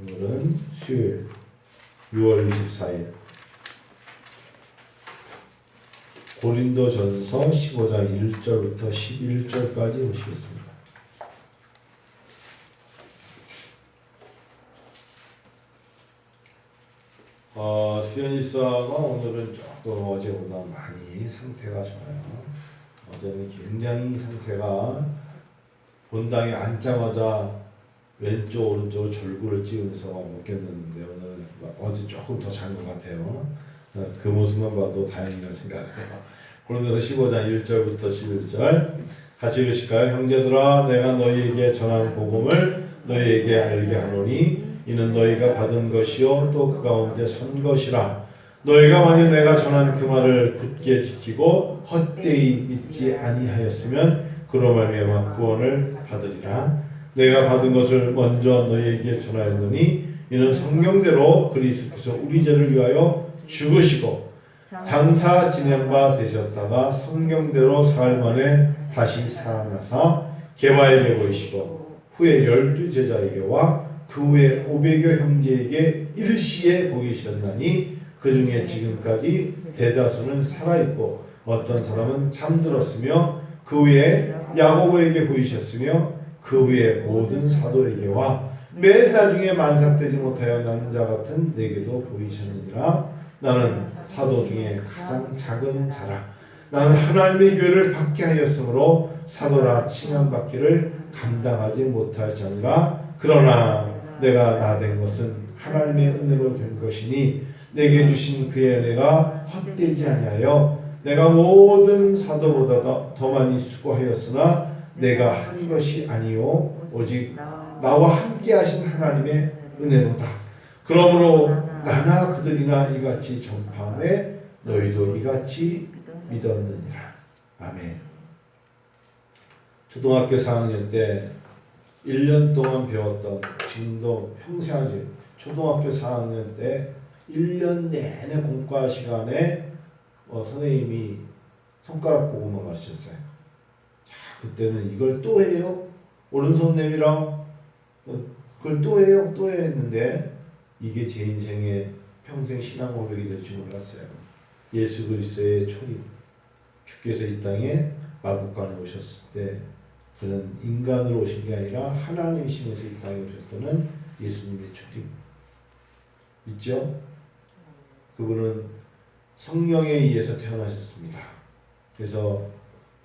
오늘은 수요일 6월 24일 고린도전서 15장 1절부터 11절까지 보시겠습니다. 어, 수연이사가 오늘은 조금 어제보다 많이 상태가 좋아요. 어제는 굉장히 상태가 본당에 앉자마자 왼쪽 오른쪽 절구를 찍으면서 먹겠는데 오늘 어제 조금 더 잔 것 같아요. 어, 그 모습만 봐도 다행이라 생각해요. 고린도서 15장 1절부터 11절 같이 읽으실까요? 형제들아 내가 너희에게 전한 복음을 너희에게 알게 하노니 이는 너희가 받은 것이요 또 그 가운데 선 것이라 너희가 만일 내가 전한 그 말을 굳게 지키고 헛되이 믿지 아니하였으면 그로 말미암아 구원을 받으리라 내가 받은 것을 먼저 너희에게 전하였노니 이는 성경대로 그리스도께서 우리 죄를 위하여 죽으시고 장사 지낸 바 되셨다가 성경대로 사흘 만에 다시 살아나사 개바에게 보이시고 후에 열두 제자에게와 그 후에 오백여 형제에게 일시에 보이셨나니 그 중에 지금까지 대다수는 살아있고 어떤 사람은 잠들었으며 그 후에 야고보에게 보이셨으며 그 후에 모든 사도에게와 맨 나중에 만삭되지 못하여 남은 자 같은 내게도 보이셨느니라. 나는 사도 중에 가장 작은 자라. 나는 하나님의 교회를 받게 하였으므로 사도라 칭함 받기를 감당하지 못할 자니라 그러나 내가 나 된 것은 하나님의 은혜로 된 것이니 내게 주신 그의 은혜가 헛되지 아니하여 내가 모든 사도보다 더, 더 많이 수고하였으나 내가 한 것이 아니요 오직 나와 함께 하신 하나님의 은혜로다. 그러므로 나나 그들이나 이같이 전파함에 너희도 이같이 믿었느니라. 아멘. 초등학교 4학년 때 1년 동안 배웠던 지금도 평생 초등학교 4학년 때 1년 내내 공과 시간에 어, 선생님이 손가락 보고만 가르쳤어요. 자, 그때는 이걸 또 해요? 오른손 내밀어. 어, 그걸 또 해요? 또 해요? 했는데 이게 제 인생의 평생 신앙 고백이 될 줄 몰랐어요. 예수 그리스도의 초림. 주께서 이 땅에 마국간에 오셨을 때 그는 인간으로 오신 게 아니라 하나님이시면서 이 땅에 오셨다는 예수님의 초림. 있죠? 그분은 성령에 의해서 태어나셨습니다. 그래서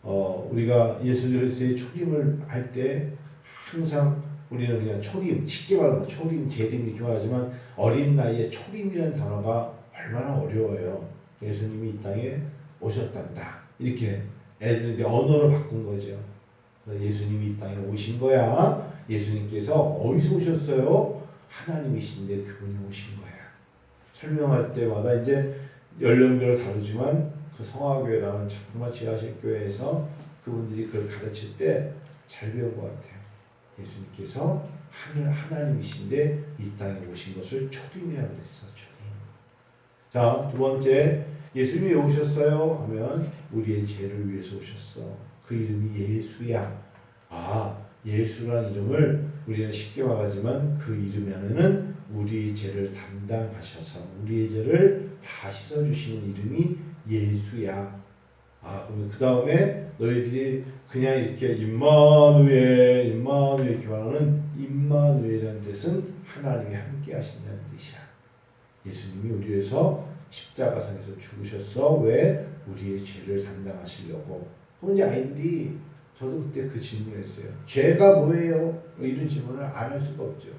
어, 우리가 예수 그리스도의 초림을 할 때 항상 우리는 그냥 초림, 쉽게 말하면 초림, 재림 이렇게 말하지만 어린 나이에 초림이라는 단어가 얼마나 어려워요. 예수님이 이 땅에 오셨단다. 이렇게 애들에게 언어를 바꾼 거죠. 예수님이 이 땅에 오신 거야. 예수님께서 어디서 오셨어요? 하나님이신데 그분이 오신 거야. 설명할 때마다 이제 연령별로 다르지만 그 성화교회라는 정말 지하실 교회에서 그분들이 그걸 가르칠 때 잘 배운 것 같아요. 예수님께서 하늘 하나님이신데 이 땅에 오신 것을 초림이라고 그랬어. 초림. 자, 두 번째 예수님이 왜 오셨어요? 하면 우리의 죄를 위해서 오셨어. 그 이름이 예수야. 아, 예수란 이름을 우리는 쉽게 말하지만 그 이름 안에는 우리의 죄를 담당하셔서 우리의 죄를 다 씻어주시는 이름이 예수야. 아, 그 다음에 너희들이 그냥 이렇게 임마누엘, 임마누엘 이렇게 말하는 임마누엘이라는 뜻은 하나님이 함께 하신다는 뜻이야. 예수님이 우리 위해서 십자가상에서 죽으셨어. 왜? 우리의 죄를 담당하시려고. 그럼 이제 아이들이 저도 그때 그 질문했어요. 죄가 뭐예요? 뭐 이런 질문을 안 할 수가 없죠.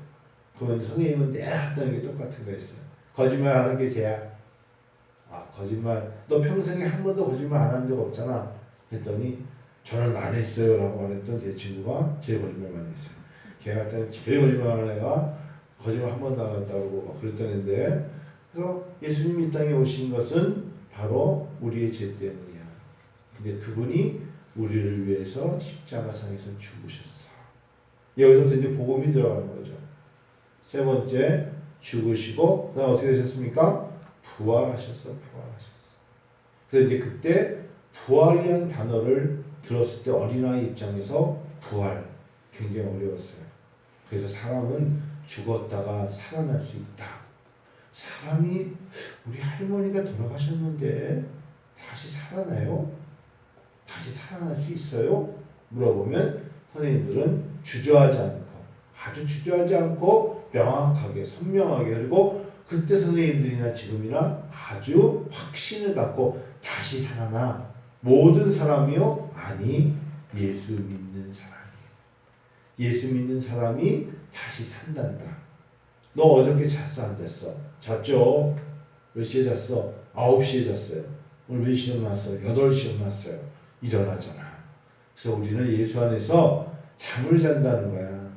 그러면 선생님은 내가 했던 게 똑같은 거였어요. 거짓말하는 게 죄야. 아 거짓말. 너 평생에 한 번도 거짓말 안 한 적 없잖아. 그랬더니 저는 안 했어요 라고 말했던 제 친구가 제일 거짓말 많이 했어요. 걔가 그때 제일 거짓말하는 애가 거짓말 한 번도 안 했다고 막 그랬던 애인데 그래서 예수님이 이 땅에 오신 것은 바로 우리의 죄 때문이야. 근데 그분이 우리를 위해서 십자가상에서 죽으셨어. 여기서부터 이제 복음이 들어가는 거죠. 세 번째 죽으시고 그 다음 어떻게 되셨습니까? 부활하셨어, 부활하셨어. 그래서 이제 그때 부활이라는 단어를 들었을 때 어린아이 입장에서 부활 굉장히 어려웠어요. 그래서 사람은 죽었다가 살아날 수 있다. 사람이 우리 할머니가 돌아가셨는데 다시 살아나요? 다시 살아날 수 있어요? 물어보면 선생님들은 주저하지 않고 아주 주저하지 않고 명확하게 선명하게 그리고 그때 선생님들이나 지금이나 아주 확신을 갖고 다시 살아나 모든 사람이요 아니 예수 믿는 사람이에요. 예수 믿는 사람이 다시 산단다. 너 어저께 잤어 안 잤어? 잤죠. 몇 시에 잤어? 9시에 잤어요. 오늘 몇 시에 일어났어요? 8시에 일어났어요. 일어나잖아. 그래서 우리는 예수 안에서 잠을 잔다는 거야.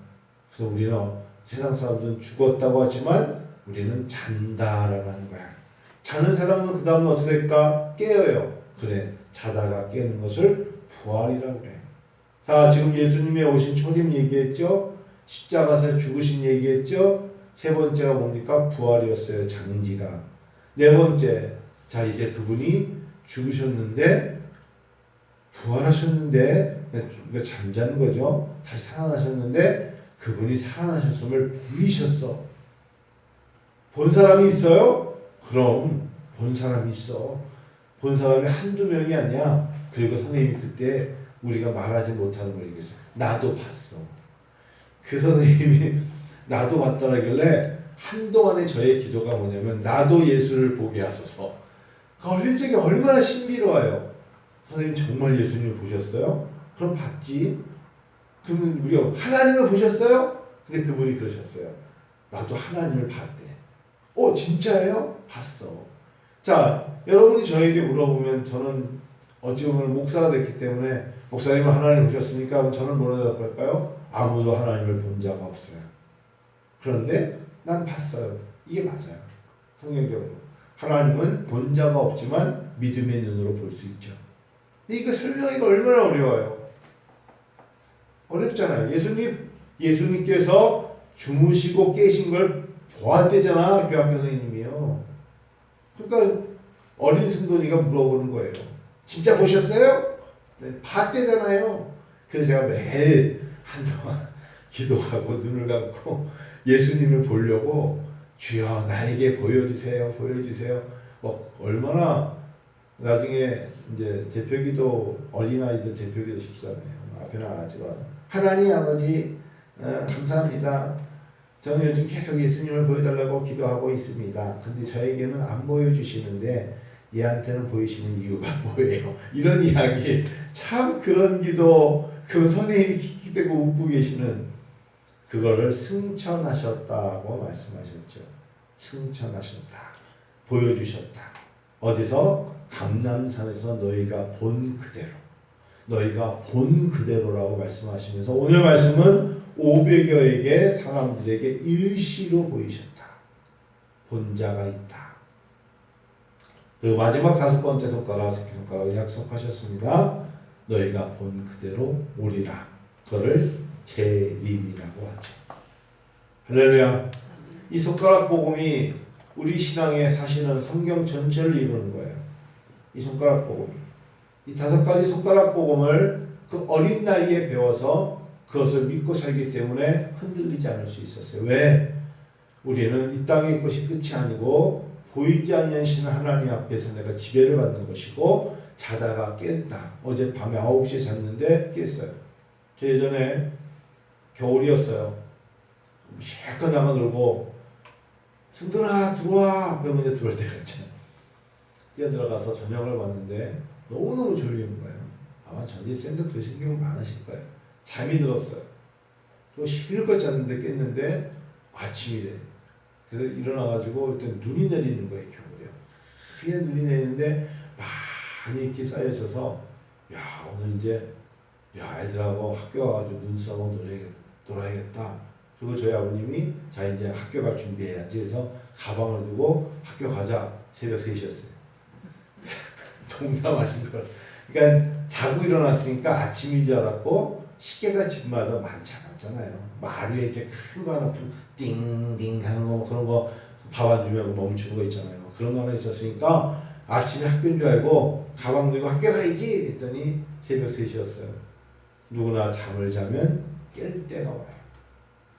그래서 우리는 세상 사람들은 죽었다고 하지만 우리는 잔다라고 하는 거야. 자는 사람은 그 다음에 어떻게 될까? 깨어요. 그래. 자다가 깨는 것을 부활이라고 그래. 자, 지금 예수님의 오신 초림 얘기했죠? 십자가에서 죽으신 얘기했죠? 세 번째가 뭡니까? 부활이었어요. 장지가. 네 번째. 자, 이제 그분이 죽으셨는데 부활하셨는데 그러니까 잠자는 거죠. 다시 살아나셨는데 그분이 살아나셨음을 보이셨어. 본 사람이 있어요? 그럼 본 사람이 있어. 본 사람이 한두 명이 아니야. 그리고 선생님이 그때 우리가 말하지 못하는 걸 얘기했어. 나도 봤어. 그 선생님이 나도 봤다라길래 한동안의 저의 기도가 뭐냐면 나도 예수를 보게 하소서. 그 어릴 적에 얼마나 신비로워요. 선생님 정말 예수님을 보셨어요? 그럼 봤지. 그러면 우리가 하나님을 보셨어요? 근데 그분이 그러셨어요. 나도 하나님을 봤대. 어 진짜예요? 봤어. 자 여러분이 저에게 물어보면 저는 어찌 보면 목사가 됐기 때문에 목사님은 하나님 보셨습니까? 그럼 저는 뭐라 대답할까요? 아무도 하나님을 본 자가 없어요. 그런데 난 봤어요. 이게 맞아요. 성경적으로. 하나님은 본 자가 없지만 믿음의 눈으로 볼 수 있죠. 근데 이거 설명하기가 얼마나 어려워요. 어렵잖아요. 예수님, 예수님께서 주무시고 깨신 걸 보았대잖아. 교학교 선생님이요. 그러니까 어린 승돈이가 물어보는 거예요. 진짜 보셨어요? 네, 봤대잖아요. 그래서 제가 매일 한동안 기도하고 눈을 감고 예수님을 보려고 주여 나에게 보여주세요, 보여주세요. 뭐 얼마나 나중에 이제 대표기도 어린아이들 대표기도 시키잖아요. 앞에 나가지고 하나님 아버지 어, 감사합니다. 저는 요즘 계속 예수님을 보여달라고 기도하고 있습니다. 근데 저에게는 안 보여주시는데 얘한테는 보이시는 이유가 뭐예요? 이런 이야기 참 그런 기도 그 선생님이 기대고 웃고 계시는 그거를 승천하셨다고 말씀하셨죠. 승천하셨다. 보여주셨다. 어디서? 감남산에서 너희가 본 그대로. 너희가 본 그대로라고 말씀하시면서 오늘 말씀은 500여에게 사람들에게 일시로 보이셨다. 본 자가 있다. 그리고 마지막 다섯 번째 손가락, 새끼 손가락을 약속하셨습니다. 너희가 본 그대로 오리라. 그거를 재림이라고 하죠. 할렐루야. 이 손가락 복음이 우리 신앙의 사실은 성경 전체를 이루는 거예요. 이 손가락 복음이. 이 다섯 가지 손가락 복음을 그 어린 나이에 배워서 그것을 믿고 살기 때문에 흔들리지 않을 수 있었어요. 왜? 우리는 이 땅의 것이 끝이 아니고 보이지 않는 신 하나님 앞에서 내가 지배를 받는 것이고 자다가 깼다. 어제 밤에 9시에 잤는데 깼어요. 저 예전에 겨울이었어요. 실컷 나가 놀고 승들아 들어와 그러면 이제 들어올 때가 있잖아요. 뛰어들어가서 저녁을 봤는데 너무너무 졸리는 거예요. 아마 전지쌤도 그러신 경우 많으실 거예요. 잠이 들었어요. 또 실컷 잤는데 깼는데 아침이래. 그래서 일어나가지고 일단 눈이 내리는 거예요, 겨울에. 크게 눈이 내리는데 많이 이렇게 쌓여져서 야 오늘 이제 야 애들하고 학교 가가지고 눈 싸고 놀아야겠, 놀아야겠다. 그리고 저희 아버님이 자 이제 학교 갈 준비해야지 그래서 가방을 두고 학교 가자 새벽 3시였어요. 동남하신 걸. 그러니까 자고 일어났으니까 아침인 줄 알았고 시계가 집마다 많지 않았잖아요. 마루에 이렇게 큰 거 하나 띵띵 하는 거뭐 그런 거 밥 안 주면 멈추는 거 있잖아요. 그런 거 하나 있었으니까 아침에 학교인 줄 알고 가방 들고 학교 가야지 했더니 새벽 3시였어요. 누구나 잠을 자면 깰 때가 와요.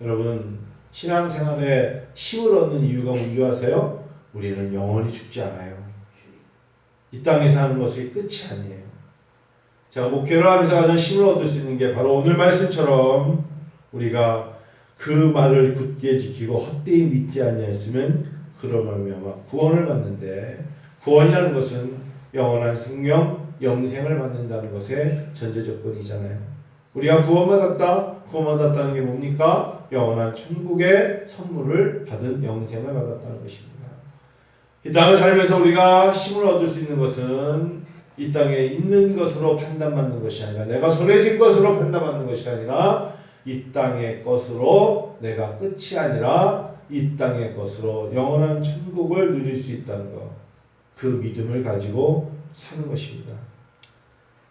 여러분 신앙생활에 힘을 얻는 이유가 뭔지 아세요? 우리는 영원히 죽지 않아요. 이 땅에 사는 것이 끝이 아니에요. 제가 목회를 하면서 가장 힘을 얻을 수 있는 게 바로 오늘 말씀처럼 우리가 그 말을 굳게 지키고 헛되이 믿지 아니하였으면 그런 말미암아 구원을 받는데 구원이라는 것은 영원한 생명, 영생을 받는다는 것의 전제 조건이잖아요. 우리가 구원받았다, 구원받았다는 게 뭡니까? 영원한 천국의 선물을 받은 영생을 받았다는 것입니다. 이 땅을 살면서 우리가 힘을 얻을 수 있는 것은 이 땅에 있는 것으로 판단받는 것이 아니라 내가 손에 쥔 것으로 판단받는 것이 아니라 이 땅의 것으로 내가 끝이 아니라 이 땅의 것으로 영원한 천국을 누릴 수 있다는 것. 그 믿음을 가지고 사는 것입니다.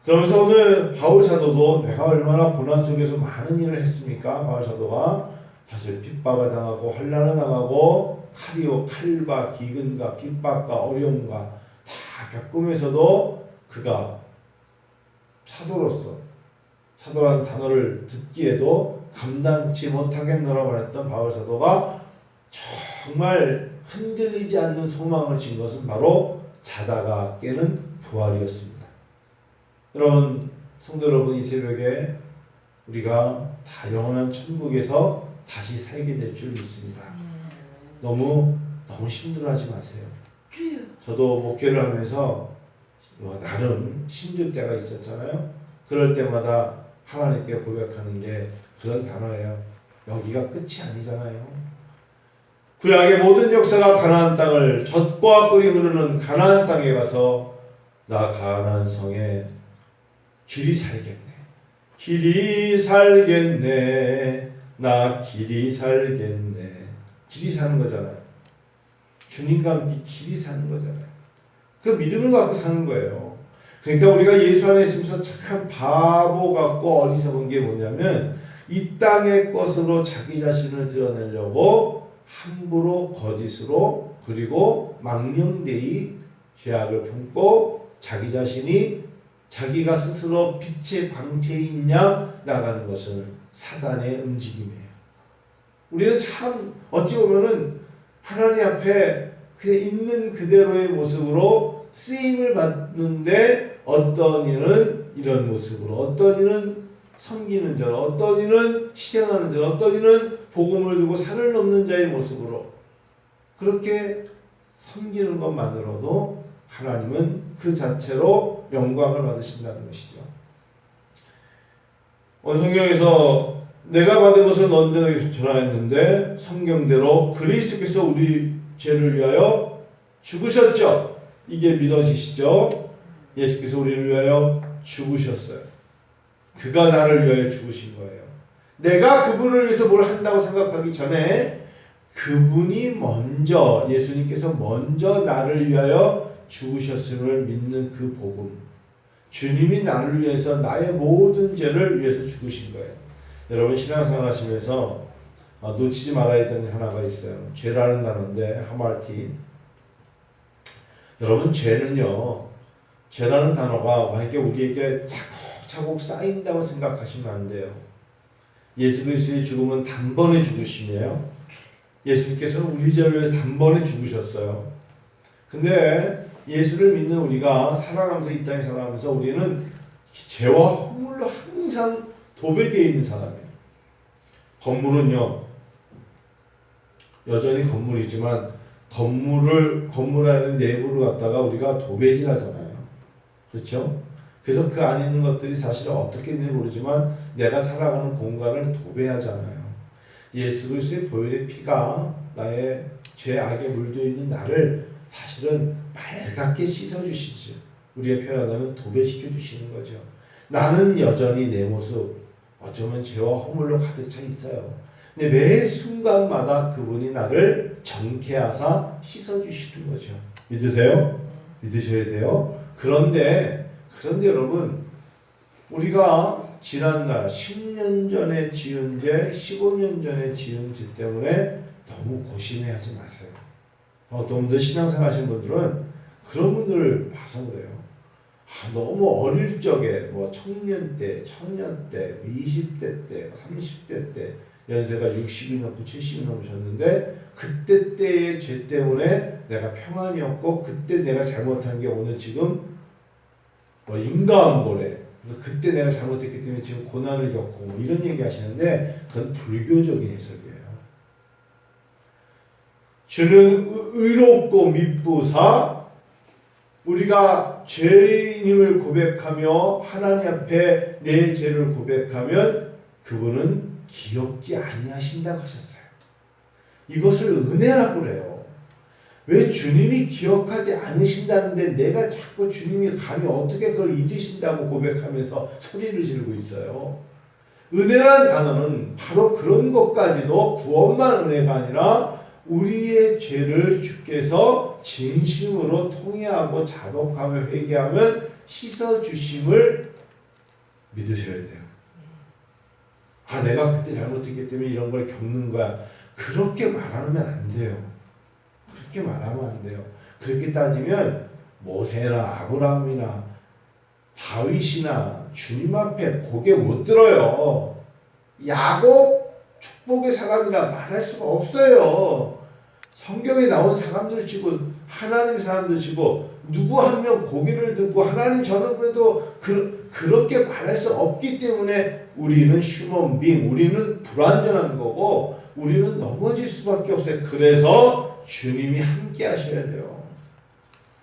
그러면서 오늘 바울 사도도 내가 얼마나 고난 속에서 많은 일을 했습니까? 바울 사도가 사실 핍박을 당하고 환란을 당하고 칼이요 칼과 기근과 핍박과 어려움과 다 겪으면서도 그가 사도로서 사도라는 단어를 듣기에도 감당치 못하겠노라고 했던 바울 사도가 정말 흔들리지 않는 소망을 진 것은 바로 자다가 깨는 부활이었습니다. 여러분 성도 여러분 이 새벽에 우리가 다 영원한 천국에서 다시 살게 될 줄 믿습니다. 너무 너무 힘들어하지 마세요. 저도 목회를 하면서 뭐 나름 힘들 때가 있었잖아요. 그럴 때마다 하나님께 고백하는 게 그런 단어예요. 여기가 끝이 아니잖아요. 구약의 모든 역사가 가나안 땅을 젖과 꿀이 흐르는 가나안 땅에 가서 나 가나안 성에 길이 살겠네. 길이 살겠네. 나 길이 살겠네. 길이 사는 거잖아요. 주님과 함께 길이 사는 거잖아요. 그 믿음을 갖고 사는 거예요. 그러니까 우리가 예수 안에 있으면서 참 바보 같고 어리석은 게 뭐냐면 이 땅의 것으로 자기 자신을 드러내려고 함부로 거짓으로 그리고 망령되이 죄악을 품고 자기 자신이 자기가 스스로 빛의 광채인 양 나가는 것은 사단의 움직임이에요. 우리는 참 어찌 보면은 하나님 앞에 그냥 있는 그대로의 모습으로 쓰임을 받는데 어떤 이는 이런 모습으로 어떤 이는 섬기는 자, 어떤 이는 희생하는 자, 어떤 이는 복음을 두고 산을 넘는 자의 모습으로 그렇게 섬기는 것만으로도 하나님은 그 자체로 영광을 받으신다는 것이죠. 오늘 성경에서 내가 받은 것을 너희에게 전하였는데 성경대로 그리스도께서 우리 죄를 위하여 죽으셨죠. 이게 믿어지시죠? 예수께서 우리를 위하여 죽으셨어요. 그가 나를 위하여 죽으신 거예요. 내가 그분을 위해서 뭘 한다고 생각하기 전에 그분이 먼저 예수님께서 먼저 나를 위하여 죽으셨음을 믿는 그 복음. 주님이 나를 위해서 나의 모든 죄를 위해서 죽으신 거예요. 여러분 신앙생활 하시면서 아, 놓치지 말아야 되는 하나가 있어요. 죄라는 단어인데 하말티. 여러분 죄는요. 죄라는 단어가 만약에 우리에게 차곡차곡 쌓인다고 생각하시면 안 돼요. 예수 그리스도의 죽음은 단번에 죽으심이에요. 예수님께서는 우리 죄를 위해서 단번에 죽으셨어요. 근데 예수를 믿는 우리가 살아가면서 이 땅에 살아가면서 우리는 죄와 허물로 항상 도배되어 있는 사람이에요. 건물은요, 여전히 건물이지만 건물을 건물 안에 내부를 갖다가 우리가 도배질하잖아요. 그렇죠? 그래서 그 안에 있는 것들이 사실 어떻게 있는지 모르지만 내가 살아가는 공간을 도배하잖아요. 예수 그리스도의 보혈의 피가 나의 죄악에 물들어 있는 나를 사실은 빨갛게 씻어 주시죠. 우리가 표현하자면 도배시켜 주시는 거죠. 나는 여전히 내 모습 어쩌면 죄와 허물로 가득 차 있어요. 근데 매 순간마다 그분이 나를 정케하사 씻어 주시는 거죠. 믿으세요? 믿으셔야 돼요. 그런데 그런데 여러분 우리가 지난날 10년 전에 지은 죄, 15년 전에 지은 죄 때문에 너무 고심해 하지 마세요. 어떤 분들 신앙생활 하시는 분들은 그런 분들을 봐서 그래요. 아, 너무 어릴 적에 뭐 청년 때, 청년 때, 20대 때, 30대 때 연세가 60이 넘고 70이 넘으셨는데 그때 때의 죄 때문에 내가 평안이 없고 그때 내가 잘못한 게 오늘 지금 뭐 인과응보래. 그래서 그때 내가 잘못했기 때문에 지금 고난을 겪고 뭐 이런 얘기 하시는데 그건 불교적인 해석이에요. 주는 의- 의롭고 미쁘사 우리가 죄인임을 고백하며 하나님 앞에 내 죄를 고백하면 그분은 기억지 아니하신다고 하셨어요. 이것을 은혜라고 그래요. 왜 주님이 기억하지 않으신다는데 내가 자꾸 주님이 감히 어떻게 그걸 잊으신다고 고백하면서 소리를 지르고 있어요. 은혜라는 단어는 바로 그런 것까지도 구원만 은혜가 아니라 우리의 죄를 주께서 진심으로 통회하고 자복하며 회개하면 씻어 주심을 믿으셔야 돼요. 아 내가 그때 잘못했기 때문에 이런 걸 겪는 거야. 그렇게 말하면 안 돼요. 그렇게 말하면 안 돼요. 그렇게 따지면 모세나 아브라함이나 다윗이나 주님 앞에 고개 못 들어요. 야곱 축복의 사람이라 말할 수가 없어요. 성경에 나온 사람들 치고 하나님 사람들 치고 누구 한 명 고개를 들고 하나님 저는 그래도 그, 그렇게 말할 수 없기 때문에 우리는 휴먼빙 우리는 불완전한 거고 우리는 넘어질 수밖에 없어요. 그래서 주님이 함께 하셔야 돼요.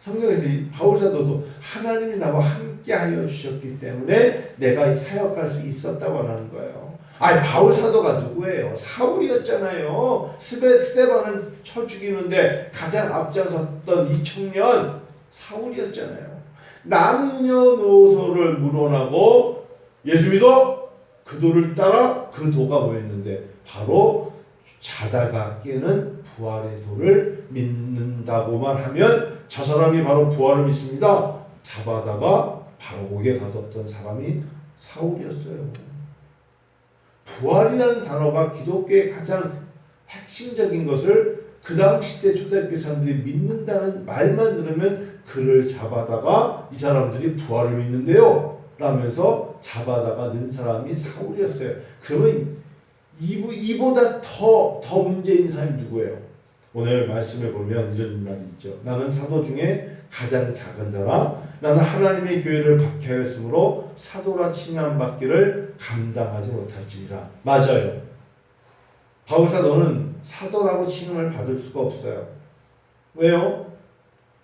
성경에서 이 바울 사도도 하나님이 나와 함께 하여 주셨기 때문에 내가 사역할 수 있었다고 하는 거예요. 아니 바울 사도가 누구예요? 사울이었잖아요. 스베 스테반을 쳐 죽이는데 가장 앞장섰던 이 청년 사울이었잖아요. 남녀노소를 물어나고 예수 믿어 그 도를 따라 그 도가 뭐였는데 바로 자다가 깨는 부활의 도를 믿는다고만 하면 저 사람이 바로 부활을 믿습니다. 잡아다가 바로 목에 가뒀던 사람이 사울이었어요. 부활이라는 단어가 기독교의 가장 핵심적인 것을 그 당시 때 초대교회 사람들이 믿는다는 말만 들으면 그를 잡아다가 이 사람들이 부활을 믿는데요. 라면서 잡아다가 는 사람이 사울이었어요. 그러면 이, 이보다 더, 더 문제인 사람이 누구예요? 오늘 말씀에 보면 이런 말이 있죠. 나는 사도 중에 가장 작은 자라 나는 하나님의 교회를 박해하였으므로 사도라 칭함받기를 감당하지 못할지니라. 맞아요. 바울 사도는 사도라고 칭함을 받을 수가 없어요. 왜요?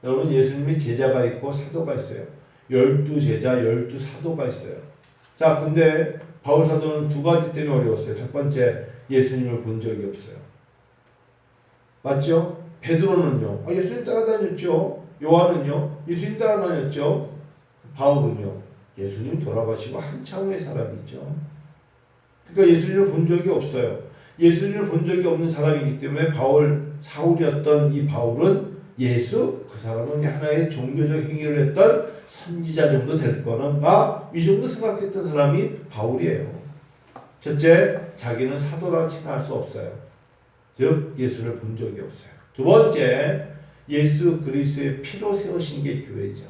여러분 예수님이 제자가 있고 사도가 있어요. 열두 제자, 열두 사도가 있어요. 자, 근데 바울 사도는 두 가지 때문에 어려웠어요. 첫 번째, 예수님을 본 적이 없어요. 맞죠? 베드로는요. 아, 예수님 따라다녔죠. 요한은요. 예수님 따라다녔죠. 바울은요. 예수님 돌아가시고 한참 후의 사람이죠. 그러니까 예수님을 본 적이 없어요. 예수님을 본 적이 없는 사람이기 때문에 바울 사울이었던 이 바울은 예수 그 사람은 하나의 종교적 행위를 했던 선지자 정도 될 거는가 이 정도 생각했던 사람이 바울이에요. 첫째, 자기는 사도라 칭할 수 없어요. 즉 예수를 본 적이 없어요. 두 번째, 예수 그리스도의 피로 세우신 게 교회죠.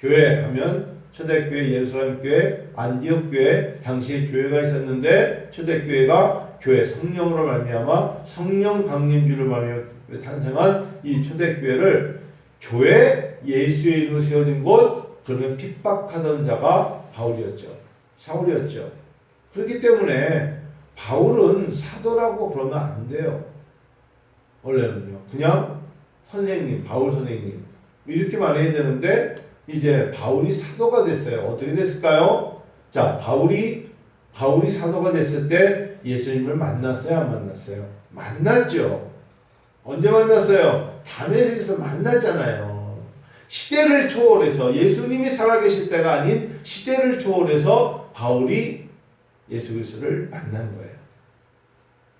교회 하면 초대교회, 예루살렘 교회, 안디옥 교회 당시에 교회가 있었는데 초대교회가 교회 성령으로 말미암아 성령 강림주를 말미암아 탄생한 이 초대교회를 교회 예수의 이름으로 세워진 곳 그러면 핍박하던 자가 바울이었죠. 사울이었죠. 그렇기 때문에 바울은 사도라고 그러면 안 돼요. 원래는요. 그냥 선생님, 바울 선생님 이렇게 말해야 되는데 이제 바울이 사도가 됐어요. 어떻게 됐을까요? 자, 바울이 바울이 사도가 됐을 때 예수님을 만났어요, 안 만났어요? 만났죠. 언제 만났어요? 담에색에서 만났잖아요. 시대를 초월해서 예수님이 살아계실 때가 아닌 시대를 초월해서 바울이 예수 그리스도를 만난 거예요.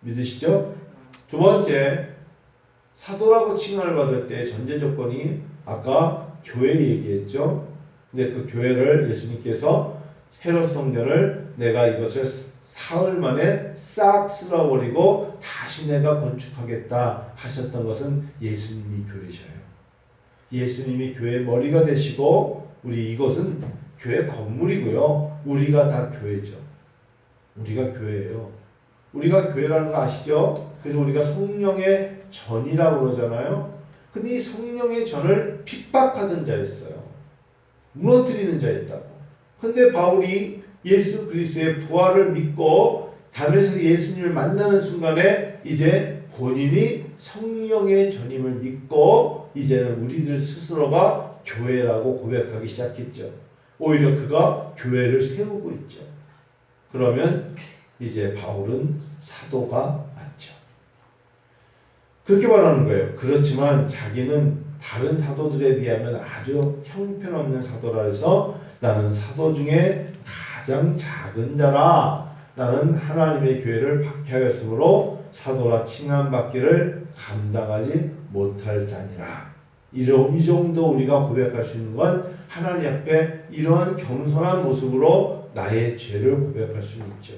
믿으시죠? 두 번째, 사도라고 칭함을 받을 때 전제 조건이 아까 교회 얘기했죠. 근데 그 교회를 예수님께서 헤롯 성전을 내가 이것을 사흘 만에 싹 쓸어버리고 다시 내가 건축하겠다 하셨던 것은 예수님이 교회셔요. 예수님이 교회 머리가 되시고 우리 이것은 교회 건물이고요. 우리가 다 교회죠. 우리가 교회예요. 우리가 교회라는 거 아시죠? 그래서 우리가 성령의 전이라고 그러잖아요. 근데 이 성령의 전을 핍박하던 자였어요. 무너뜨리는 자였다고. 근데 바울이 예수 그리스도의 부활을 믿고 담에서 예수님을 만나는 순간에 이제 본인이 성령의 전임을 믿고 이제는 우리들 스스로가 교회라고 고백하기 시작했죠. 오히려 그가 교회를 세우고 있죠. 그러면 이제 바울은 사도가 맞죠. 그렇게 말하는 거예요. 그렇지만 자기는 다른 사도들에 비하면 아주 형편없는 사도라 해서 나는 사도 중에 가장 작은 자라 나는 하나님의 교회를 박해하였으므로 사도라 칭함받기를 감당하지 못할 자니라. 이 정도 우리가 고백할 수 있는 건 하나님 앞에 이러한 겸손한 모습으로 나의 죄를 고백할 수 있죠.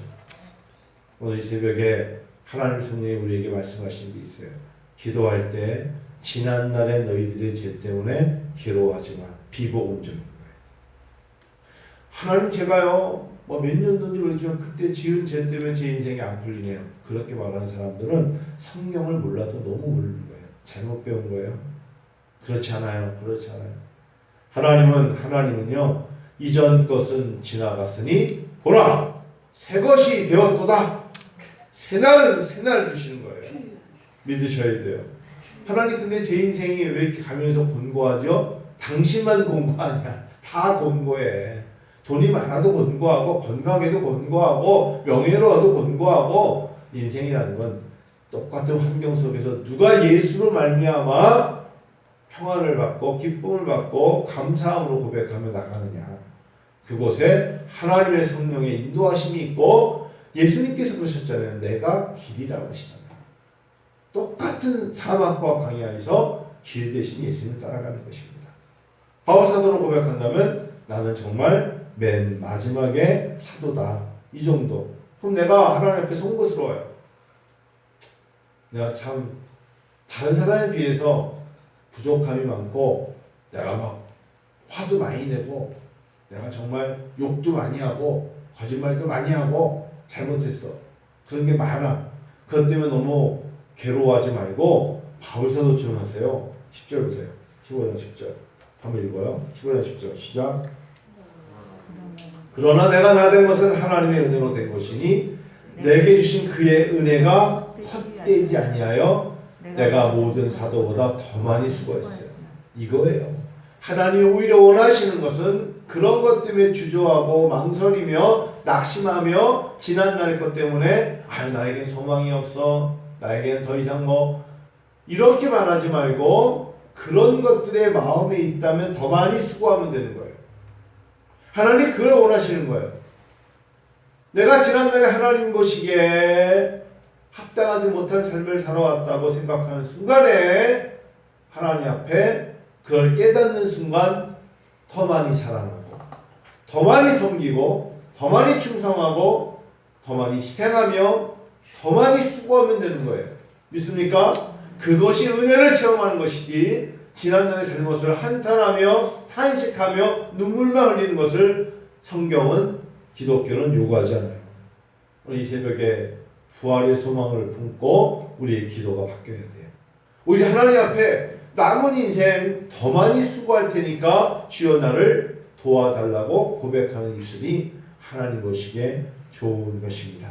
오늘 이 새벽에 하나님 성령이 우리에게 말씀하신 게 있어요. 기도할 때 지난날의 너희들의 죄 때문에 괴로워하지 마. 비복음적인 거예요. 하나님 제가요 뭐 몇 년도인지 모르지만 그때 지은 죄 때문에 제 인생이 안 풀리네요. 그렇게 말하는 사람들은 성경을 몰라도 너무 모르는 거예요. 잘못 배운 거예요. 그렇지 않아요. 그렇지 않아요. 하나님은 하나님은요 이전 것은 지나갔으니 보라 새 것이 되었도다. 새날은 새날 주시는 거예요. 믿으셔야 돼요. 하나님 근데 제 인생이 왜 이렇게 가면서 곤고하죠? 당신만 곤고 아니야. 다 곤고해. 돈이 많아도 곤고하고 건강해도 곤고하고 명예로워도 곤고하고 인생이라는 건 똑같은 환경 속에서 누가 예수로 말미암아 평안을 받고 기쁨을 받고 감사함으로 고백하며 나가느냐. 그곳에 하나님의 성령의 인도하심이 있고 예수님께서 그러셨잖아요. 내가 길이라고 하시잖아요. 똑같은 사막과 광야에서 길 대신 예수님을 따라가는 것입니다. 바울 사도로 고백한다면 나는 정말 맨 마지막에 사도다. 이 정도. 그럼 내가 하나님 앞에 송구스러워요. 내가 참 다른 사람에 비해서 부족함이 많고 내가 막 화도 많이 내고 내가 정말 욕도 많이 하고 거짓말도 많이 하고 잘못했어. 그런 게 많아. 그것 때문에 너무 괴로워하지 말고 바울사도처럼 하세요. 10절 보세요. 15장 10절. 한번 읽어요. 15장 10절. 시작. 그러나 내가 나 된 것은 하나님의 은혜로 된 것이니 내게 주신 그의 은혜가 헛되지 아니하여 내가 모든 사도보다 더 많이 수고했어요. 이거예요. 하나님이 오히려 원하시는 것은 그런 것 때문에 주저하고 망설이며 낙심하며 지난날의 것 때문에 아 나에겐 소망이 없어 나에겐 더 이상 뭐 이렇게 말하지 말고 그런 것들의 마음에 있다면 더 많이 수고하면 되는 거예요. 하나님 그걸 원하시는 거예요. 내가 지난날에 하나님 보시기에 합당하지 못한 삶을 살아왔다고 생각하는 순간에 하나님 앞에 그걸 깨닫는 순간 더 많이 사랑하고 더 많이 섬기고 더 많이 충성하고 더 많이 희생하며 더 많이 수고하면 되는 거예요. 믿습니까? 그것이 은혜를 체험하는 것이지 지난날의 잘못을 한탄하며 탄식하며 눈물만 흘리는 것을 성경은 기독교는 요구하지 않아요. 이 새벽에 부활의 소망을 품고 우리의 기도가 바뀌어야 돼요. 우리 하나님 앞에 남은 인생 더 많이 수고할 테니까 주여 나를 도와달라고 고백하는 입술이 하나님 보시기에 좋은 것입니다.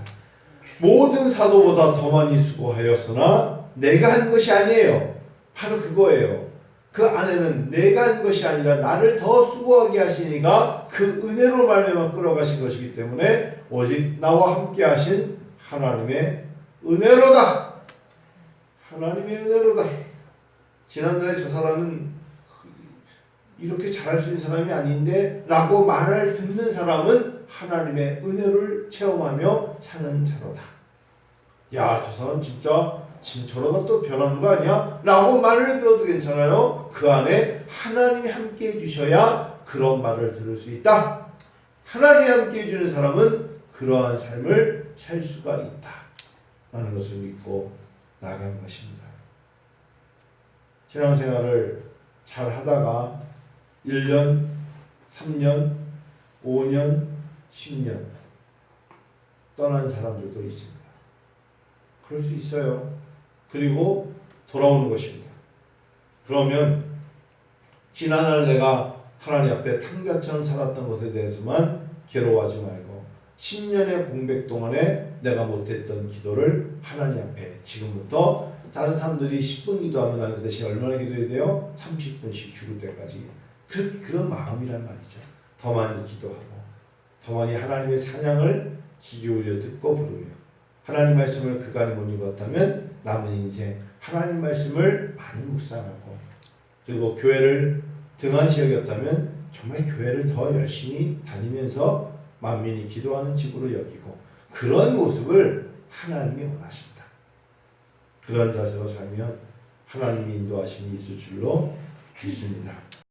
모든 사도보다 더 많이 수고하였으나 내가 한 것이 아니에요. 바로 그거예요. 그 안에는 내가 한 것이 아니라 나를 더 수고하게 하시니까 그 은혜로 말미암아 끌어가신 것이기 때문에 오직 나와 함께 하신 하나님의 은혜로다. 하나님의 은혜로다. 지난달에 저 사람은 이렇게 잘할 수 있는 사람이 아닌데 라고 말을 듣는 사람은 하나님의 은혜를 체험하며 사는 자로다. 야, 저 사람 진짜 진 저러다 또 변하는 거 아니야? 라고 말을 들어도 괜찮아요. 그 안에 하나님이 함께 해주셔야 그런 말을 들을 수 있다. 하나님이 함께 해주는 사람은 그러한 삶을 살 수가 있다. 라는 것을 믿고 나간 것입니다. 신앙생활을 잘 하다가 1년, 3년, 5년, 10년 떠난 사람들도 있습니다. 그럴 수 있어요. 그리고 돌아오는 것입니다. 그러면 지난날 내가 하나님 앞에 탕자처럼 살았던 것에 대해서만 괴로워하지 말고 10년의 공백 동안에 내가 못했던 기도를 하나님 앞에 지금부터 다른 사람들이 10분 기도하면 나는 그 대신 얼마나 기도해야 돼요? 30분씩 죽을 때까지 그, 그런 마음이란 말이죠. 더 많이 기도하고 더 많이 하나님의 사냥을 귀 기울여 듣고 부르며 하나님 말씀을 그간에 못 읽었다면 남은 인생 하나님 말씀을 많이 묵상하고 그리고 교회를 등한시 여겼다면 정말 교회를 더 열심히 다니면서 만민이 기도하는 집으로 여기고 그런 모습을 하나님이 원하신다. 그런 자세로 살면 하나님이 인도하심이 있을 줄로 믿습니다.